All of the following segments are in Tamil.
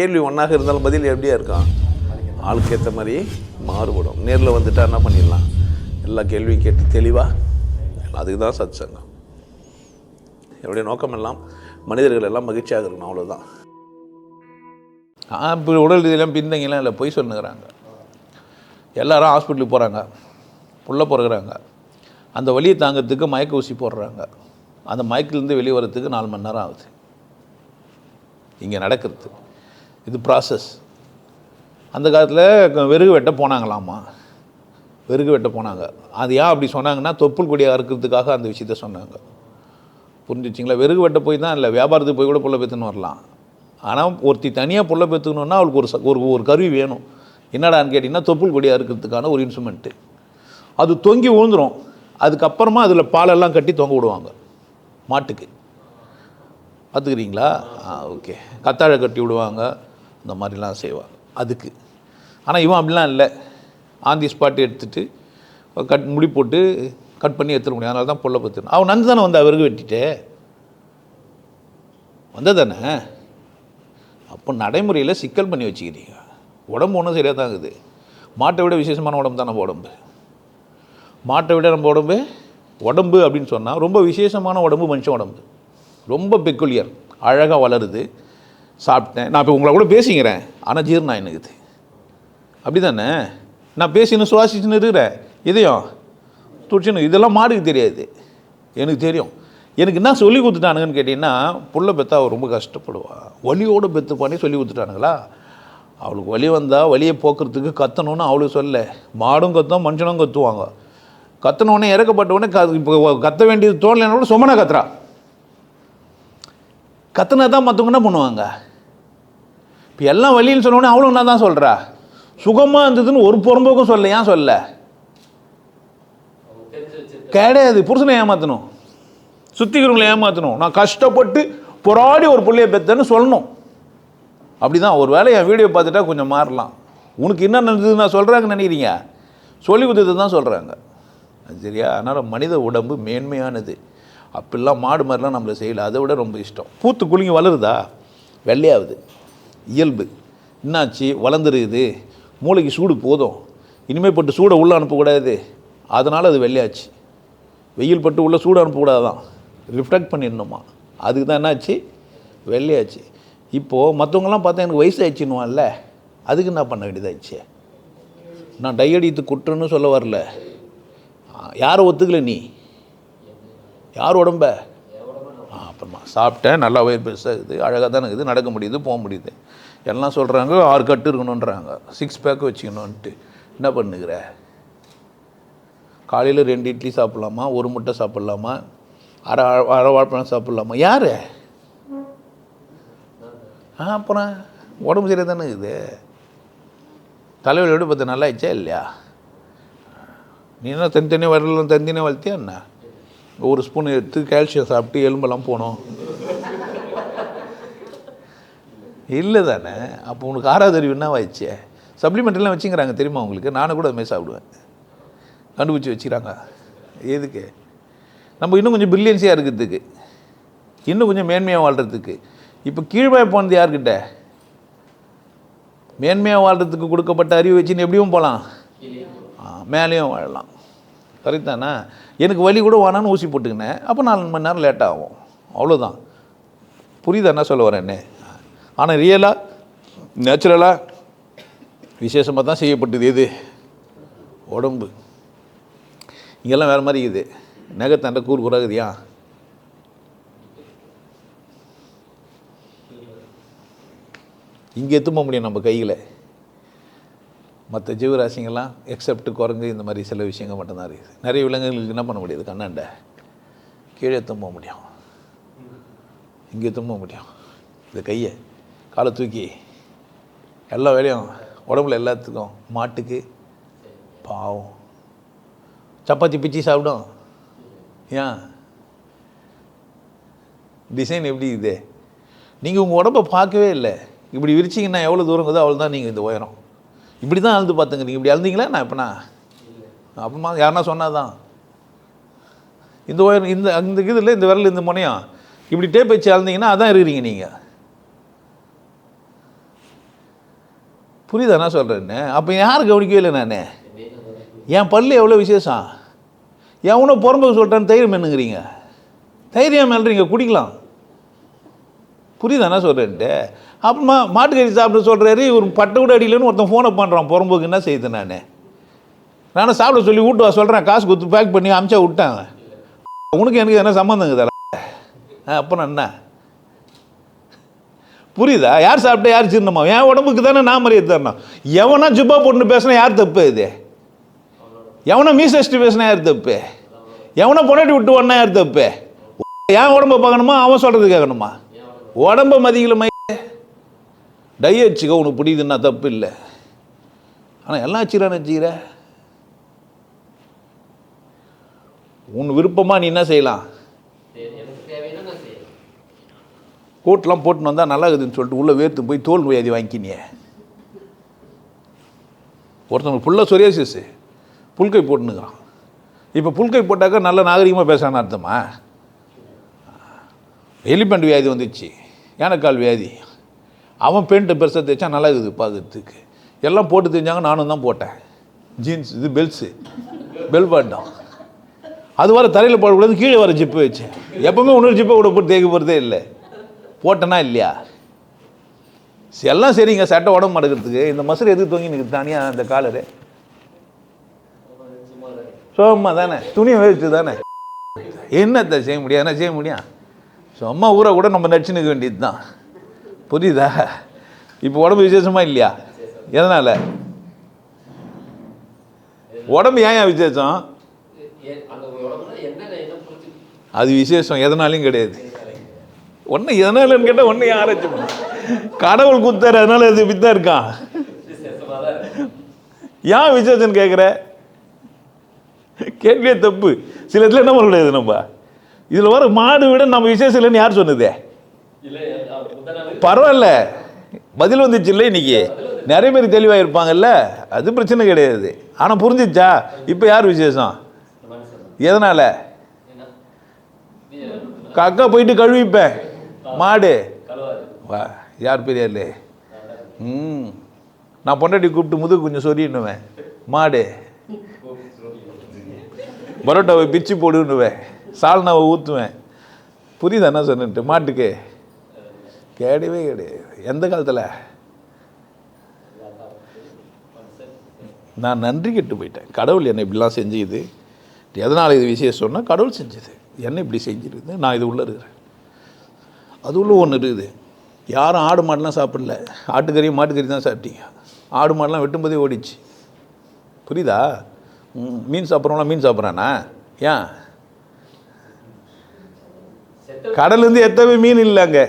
கேள்வி ஒன்றாக இருந்தாலும் பதில் எப்படியா இருக்கான் ஆளுக்கு ஏற்ற மாதிரி மாறுபடும். நேரில் வந்துட்டா என்ன பண்ணிடலாம்? எல்லா கேள்வியும் கேட்டு தெளிவாக அதுக்கு தான் சத் சங்கம் என்னுடைய நோக்கம் எல்லாம் மனிதர்கள் எல்லாம் மகிழ்ச்சியாக இருக்கணும் அவ்வளோதான் இப்போ உடல் ரீதியெல்லாம் பின்தங்கிலாம் இல்லை பொய் சொல்லுங்கிறாங்க. எல்லாரும் ஹாஸ்பிட்டலுக்கு போகிறாங்க புள்ள பிறகுறாங்க அந்த வழியை தாங்கிறதுக்கு மயக்க ஊசி போடுறாங்க. அந்த மயக்கிலேருந்து வெளியே வரத்துக்கு நாலு மணி நேரம் ஆகுது. இங்கே நடக்கிறது. இது ப்ராசஸ் அந்த காலத்தில் வெறுகு வெட்ட போனாங்களாமா? வெறுகு வெட்ட போனாங்க. அது ஏன் அப்படி சொன்னாங்கன்னா தொப்புள் கொடியாக இருக்கிறதுக்காக அந்த விஷயத்த சொன்னாங்க. புரிஞ்சுச்சிங்களா? வெறுகு வெட்ட போய் தான் இல்லை வியாபாரத்துக்கு போய் கூட புள்ள பெற்றுன்னு வரலாம். ஆனால் ஒருத்தி தனியாக புள்ள பெற்றுக்கணுன்னா அவளுக்கு ஒரு ச- ஒரு ஒரு கருவி வேணும். என்னடான்னு கேட்டிங்கன்னா தொப்புள் கொடியாக இருக்கிறதுக்கான ஒரு இன்ஸ்ட்ருமெண்ட்டு அது தொங்கி விழுந்துடும் அதுக்கப்புறமா அதில் பாலெல்லாம் கட்டி தொங்க விடுவாங்க. மாட்டுக்கு. பார்த்துக்கிறீங்களா? ஆ ஓகே. கத்தாழை கட்டி விடுவாங்க. இந்த மாதிரிலாம் செய்வாள் அதுக்கு. ஆனால் இவன் அப்படிலாம் இல்லை. ஆந்தி ஸ்பாட் எடுத்துட்டு கட் முடி போட்டு கட் பண்ணி எடுத்துட முடியும். அதனால தான் பொல்ல பத்து அவன் நந்து தானே வந்து அவருக்கு வெட்டிட்டு. வந்ததானே? அப்போ நடைமுறையில் சிக்கல் பண்ணி வச்சுக்கிறீங்க. உடம்பு ஒன்றும் சரியாக தான் இருக்குது. மாட்டை விட விசேஷமான உடம்பு தான் நம்ம உடம்பு. மாட்டை விட நம்ம உடம்பு உடம்பு அப்படின்னு சொன்னால் ரொம்ப விசேஷமான உடம்பு மனுஷன் உடம்பு. ரொம்ப பெக்குலியர் அழகாக வளருது. சாப்பிட்டேன். நான் இப்போ உங்களை கூட பேசிக்கிறேன். ஆனால் ஜீரணம் ஆயினுக்குது. அப்படி தானே நான் பேசின்னு சுவாசிச்சுன்னு இருக்கிறேன் இதயம். துடிச்சுன்னு இதெல்லாம் மாடுக்கு தெரியாது. எனக்கு தெரியும். எனக்கு என்ன சொல்லி கொடுத்துட்டானுங்கன்னு கேட்டிங்கன்னா புள்ள பெத்தா அவள் ரொம்ப கஷ்டப்படுவாள் வலியோடு பெத்து பண்ணி சொல்லி கொடுத்துட்டானுங்களா? அவளுக்கு வலி வந்தால் வலியை போக்குறதுக்கு கத்தணும்னு அவளுக்கு சொல்ல. மாடும் கத்தும் மனுஷனும் கத்துவாங்க. கத்தனோடனே இறக்கப்பட்டவுடனே க இப்போ கத்த வேண்டியது தோணலைன்னா கூட சுமனா கத்துறா. கத்துனா தான் மற்றவங்க என்ன பண்ணுவாங்க? இப்போ எல்லாம் வழின்னு சொன்னோடனே அவளும் என்ன தான் சொல்கிறா சுகமாக இருந்ததுன்னு ஒரு புறம்போக்கும் சொல்ல ஏன் சொல்ல. கிடையாது. புருஷனை ஏமாற்றணும் சுத்திக்கிறவங்களை ஏமாற்றணும் நான் கஷ்டப்பட்டு போராடி ஒரு பிள்ளைய பெத்தேன்னு சொல்லணும். அப்படிதான். ஒரு வேளை என் வீடியோ பார்த்துட்டா கொஞ்சம் மாறலாம். உனக்கு என்ன நடந்தது நான் சொல்கிறாங்கன்னு நினைக்கிறீங்க? சொல்லி கொடுத்தது தான் சொல்கிறாங்க சரியா? அதனால் மனித உடம்பு மேன்மையானது. அப்படிலாம் மாடு மாதிரிலாம் நம்மளை செய்யலை. அதை விட ரொம்ப இஷ்டம். பூத்து குலுங்கி வளருதா? வெள்ளையாகுது இயல்பு. என்னாச்சு? வளர்ந்துருக்குது. மூளைக்கு சூடு போதும். இனிமேல் பட்டு சூடை உள்ளே அனுப்பக்கூடாது. அதனால் அது வெள்ளையாச்சு. வெயில் பட்டு உள்ளே சூடு அனுப்பக்கூடாதான். ரிஃப்ளெக்ட் பண்ணிடணுமா? அதுக்கு தான் என்னாச்சு? வெள்ளையாச்சு. இப்போது மற்றவங்களாம் பார்த்தா எனக்கு வயசாகிடுச்சுன்னுவான்ல அதுக்கு என்ன பண்ண வேண்டியதாச்சு நான் டை அடித்து குற்றன்னு சொல்ல வரல. யாரை ஒத்துக்கல நீ. யார் உடம்ப? ஆமாம் சாப்பிட்டேன் நல்லா வயிறு பெருசாக இருக்குது அழகாக தானே இருக்குது நடக்க முடியுது போக முடியுது. எல்லாம் சொல்கிறாங்க ஆறு கட்டு இருக்கணுன்றாங்க சிக்ஸ் பேக் வச்சுக்கணுன்ட்டு என்ன பண்ணுகிற? காலையில் ரெண்டு இட்லி சாப்பிட்லாமா? ஒரு முட்டை சாப்பிட்லாமா? அரை அரை வாழைப்பழம் சாப்பிட்லாமா? யார்? ஆ அப்புறம் உடம்பு சரியாக தானே இருக்குது. தலைவலியோடு பார்த்து நல்லா ஆயிடுச்சா இல்லையா? நீ என்ன தனித்தனியாக வரலாம் தனித்தனியாக வளர்த்தியா என்ன? ஒரு ஸ்பூன் எடுத்து கால்சியம் சாப்பிட்டு எலும்பெல்லாம் போனோம். இல்லை தானே? அப்போ உனக்கு ஆறாவது அறிவு என்ன ஆயிடுச்சு? சப்ளிமெண்ட்லாம் வச்சுக்கிறாங்க தெரியுமா உங்களுக்கு? நானும் கூட அதுமாதிரி சாப்பிடுவேன். கண்டுபிடிச்சி வச்சுக்கிறாங்க. எதுக்கு? நம்ம இன்னும் கொஞ்சம் பிரில்லியன்ஸியாக இருக்கிறதுக்கு. இன்னும் கொஞ்சம் மேன்மையாக வாழ்கிறதுக்கு இப்போ கீழ்வாய் போனது யார்கிட்ட? மேன்மையாக வாழ்கிறதுக்கு கொடுக்கப்பட்ட அறிவு வச்சுன்னு எப்படியும் போகலாம். ஆ, மேலேயும் வாழலாம். கரெக்ட் தானே எனக்கு வலி கூட வேணான்னு ஊசி போட்டுக்கினேன். அப்போ நாலு மணி நேரம் லேட் ஆகும். அவ்வளோதான் புரியுதா என்ன சொல்ல வரேன்னு? ஆனால் ரியலாக நேச்சுரலாக விசேஷமாக தான் செய்யப்பட்டது எது? உடம்பு. இங்கெல்லாம் வேறு மாதிரி இருக்குது. நகத்தாண்ட கூறு குறாகுதியா இங்கே எத்தும்ப போக முடியும் நம்ம கையில். மற்ற ஜீவராசிங்கெல்லாம் எக்ஸப்ட் குரங்கு இந்த மாதிரி சில விஷயங்கள் மட்டும்தான் இருக்குது நிறைய விலங்குகளுக்கு என்ன பண்ண முடியாது கண்ணாண்ட கீழே தும்ப முடியும். இங்கே தும்ப முடியும். இந்த கையை காலை தூக்கி எல்லா வேலையும் உடம்புல எல்லாத்துக்கும் மாட்டுக்கு பாவம். சப்பாத்தி பிச்சு சாப்பிடும். ஏன்? டிசைன் எப்படி இது? நீங்கள் உங்கள் உடம்பை பார்க்கவே இல்லை. இப்படி விரிச்சிங்கன்னா எவ்வளோ தூரங்குதோ அவ்வளோ தான் நீங்கள் இந்த உயரம். இப்படி தான் அழுது பார்த்துங்க. நீங்கள் இப்படி அழுந்தீங்களா? நான் எப்படின்னா அப்புறமா யாருன்னா சொன்னாதான். இந்த ஒயர் இந்த இந்த இதில் இந்த விரல் இந்த முனையும் இப்படி டேப் வச்சு அழுந்தீங்கன்னா அதான் இருக்கிறீங்க நீங்கள் புரியுதா? நான் சொல்கிறேன்னு அப்போ யாரும் கவனிக்கவே இல்லை நான்? என் பல்லு எவ்வளோ விசேஷம்? எவனோ புறம்புக்கு சொல்கிறேன்னு தைரியம் என்னங்கிறீங்க? தைரியம் மேல்றீங்க குடிக்கலாம். புரியுதா? நான் சொல்கிறேன்ட்டு அப்புறமா மாட்டுக்கறி சாப்பிட சொல்கிறாரு இவர் பட்டை கூட அடியிலன்னு ஒருத்தன் ஃபோனை பண்ணுறான் புறம்போக்கு என்ன செய்யுது நான்? நானும் சாப்பிட சொல்லி வீட்டு வா சொல்கிறேன் காசு கொடுத்து பேக் பண்ணி அமிச்சா விட்டாங்க உனக்கு எனக்கு என்ன சம்மந்தங்க தர அப்புறம் என்ன? புரியுதா? யார் சாப்பிட்டா யார் சின்னமா என் உடம்புக்கு தானே நான் மரியாதை தரணும். எவனா ஜுப்பா பொண்ணு பேசினா யார் தப்பு இது? எவனா மீசஸ்ட்டு பேசினா யார் தப்பு? எவனை பொண்டாட்டி விட்டு ஒன்றா யார் தப்பு? என் உடம்ப பார்க்கணுமா? அவன் சொல்கிறது கேட்கணுமா? உடம்ப மதிக்கல டை வச்சுக்க உனக்கு பிடிக்குதுன்னா தப்பு இல்லை ஆனால் எல்லாம் வச்சுக்கிறான்னு வச்சுக்கிற உன் விருப்பமாக நீ என்ன செய்யலாம்? கோட்லாம் போட்டுன்னு வந்தால் நல்லா இருக்குதுன்னு சொல்லிட்டு உள்ளே வேர்த்து போய் தோல் வியாதி வாங்கிக்கினியே. ஒருத்தவங்க ஃபுல்லாக சொரியாசிஸ் புல்கை போட்டுனுக்குறான் இப்போ புல்கை போட்டாக்கா நல்ல நாகரிகமாக பேசுகிறான்னு அர்த்தமா? எலிபெண்ட் வியாதி வந்துச்சு. யானைக்கால் வியாதி. அவன் பெயிண்ட்டு பெருசாக தைச்சா நல்லா இருக்குது. பார்க்கறதுக்கு எல்லாம் போட்டு தெரிஞ்சாங்க நானும் தான் போட்டேன். ஜீன்ஸ் இது பெல்ஸு பெல் பாட்டம் அது வர தரையில் போடக்கூடாது கீழே வர ஜிப்பு வச்சேன் எப்பவுமே இன்னொரு ஜிப்பை கூட போட்டு தேய்க்க போகிறதே இல்லை. போட்டேனா இல்லையா? சரி, எல்லாம் சரிங்க. சட்டை உடம்பு மடக்கிறதுக்கு இந்த மசூர் எதுக்கு தொங்கி நிற்குது தனியாக அந்த காலரு சும்மா சோம்மா தானே. துணியை வச்சு தானே. என்னத்தை செய்ய முடியும்? என்ன செய்ய முடியும்? சும்மா ஊரை கூட நம்ம நடிச்சு நிற்க வேண்டியது தான் புரியுதா? இப்போ உடம்பு விசேஷமா இல்லையா? எதனால்? உடம்பு ஏன் ஏன் விசேஷம்? அது விசேஷம் எதனாலையும் கிடையாது. ஒன்று எதனாலன்னு கேட்டால் ஒன்று ஆராய்ச்சி கடவுள் குத்தார் அதனால அது இப்படி இருக்கான் ஏன் விசேஷம் கேட்குற கேள்வியே தப்பு. சில இதில் என்ன பண்ண முடியாது நம்ம? இதில் வர மாடு விட நம்ம விசேஷம் இல்லைன்னு யார் சொன்னதே? பரவாயில்ல. பதில் வந்துச்சு இல்லை இன்னைக்கு. நிறைய பேர் தெளிவாக இருப்பாங்கல்ல அது பிரச்சனை கிடையாது. ஆனால் புரிஞ்சிச்சா? இப்போ யார் விசேஷம்? எதனால்? என்ன காக்கா போயிட்டு கழுவிப்பேன். மாடு. வா யார் பெரியார்லே? ம். நான் பொண்டாட்டி கூப்பிட்டு முதுகு கொஞ்சம் சொரின்னுவேன் மாடு. பரோட்டாவை பிச்சு போடுன்னுவேன். சால்னாவை ஊற்றுவேன் புரியுதா என்ன சொன்னிட்டு மாட்டுக்கு. கிடையவே கிடையாது. எந்த காலத்தில்? நான் நன்றி கெட்டு போயிட்டேன். கடவுள் என்னை இப்படிலாம் செஞ்சுது. எதனால் இது விஷயம் சொன்னால் கடவுள் செஞ்சது. என்ன இப்படி செஞ்சிருக்குது. நான் இது உள்ளே இருக்கிறேன். அது உள்ள ஒன்று இருக்குது. யாரும் ஆடு மாடுலாம் சாப்பிடல. ஆட்டுக்கறி மாட்டுக்கறி தான் சாப்பிட்டீங்க. ஆடு மாடுலாம் வெட்டும்போதே ஓடிச்சு. புரியுதா? மீன் சாப்பிட்றவங்களாம் மீன் சாப்பிட்றானா? ஏன்? கடலேருந்து கடல்லேருந்து எத்தவே மீன் இல்லை அங்கே.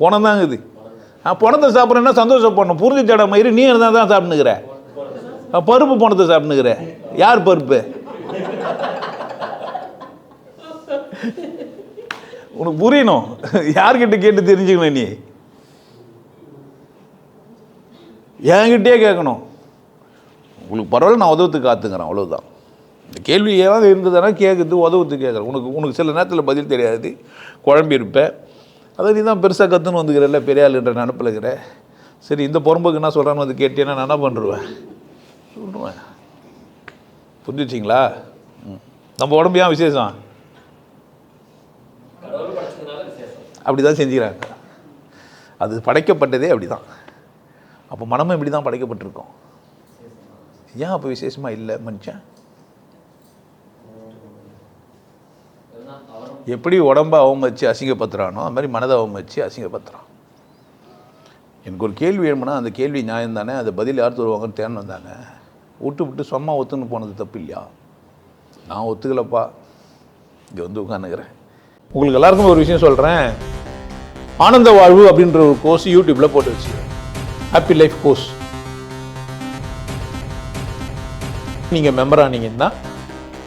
பணம் தாங்க இது பணத்தை சாப்பிட்றேன்னா சந்தோஷப்படணும். புரிஞ்சுச்சடா மயிறு நீ இருந்தால் தான் சாப்பிட்டுக்கிற பருப்பு பணத்தை சாப்பிட்டுக்கிற யார் பருப்பு? உனக்கு புரியணும். யார்கிட்ட கேட்டு தெரிஞ்சுக்கணும் நீ? என்கிட்டயே கேட்கணும். உங்களுக்கு பரவாயில்ல நான் உதவுறதுக்கு காத்துங்கிறேன் அவ்வளோதான் இந்த கேள்வி ஏதாவது இருந்ததுன்னா கேட்குறது உதவுத்து கேட்குறேன் உனக்கு உனக்கு சில நேரத்தில் பதில் தெரியாது. குழம்பி இருப்பேன். அதை நீ தான் பெருசாக கற்றுன்னு வந்துக்கிறல்ல பெரிய ஆளுன்ற நினப்பில் இருக்கிற சரி இந்த பொறும்புக்கு என்ன சொல்கிறான்னு வந்து கேட்டேன்னா நான் என்ன பண்ணுருவேன் சொல்லுவேன். புரிஞ்சுச்சிங்களா? நம்ம உடம்பு ஏன் விசேஷம்? விசேஷம் அப்படி தான் செஞ்சுக்கிறாங்க. அது படைக்கப்பட்டதே அப்படி தான் அப்போ மனமும் இப்படி தான் படைக்கப்பட்டிருக்கோம். ஏன் அப்போ விசேஷமாக இல்லை மனுஷன்? எப்படி உடம்ப அவமதிச்சு அசிங்கப்படுத்துறானோ அது மாதிரி மனதை அவமதிச்சு அசிங்கப்படுத்துறான். எனக்கு ஒரு கேள்வி வேணும்னா அந்த கேள்வி நியாயம் தானே அதை பதில் யார் தருவாங்கன்னு தேன்? வந்தாங்க விட்டு விட்டு சும்மா ஒத்துன்னு போனது தப்பு இல்லையா? நான் ஒத்துக்கலப்பா. இங்கே வந்து உட்காந்துக்கிறேன் உங்களுக்கு எல்லாருக்கும் ஒரு விஷயம் சொல்கிறேன் ஆனந்த வாழ்வு அப்படின்ற ஒரு கோர்ஸ் யூடியூப்பில் போட்டு வச்சு ஹாப்பி லைஃப் கோர்ஸ் நீங்கள் மெம்பர் ஆனீங்கன்னா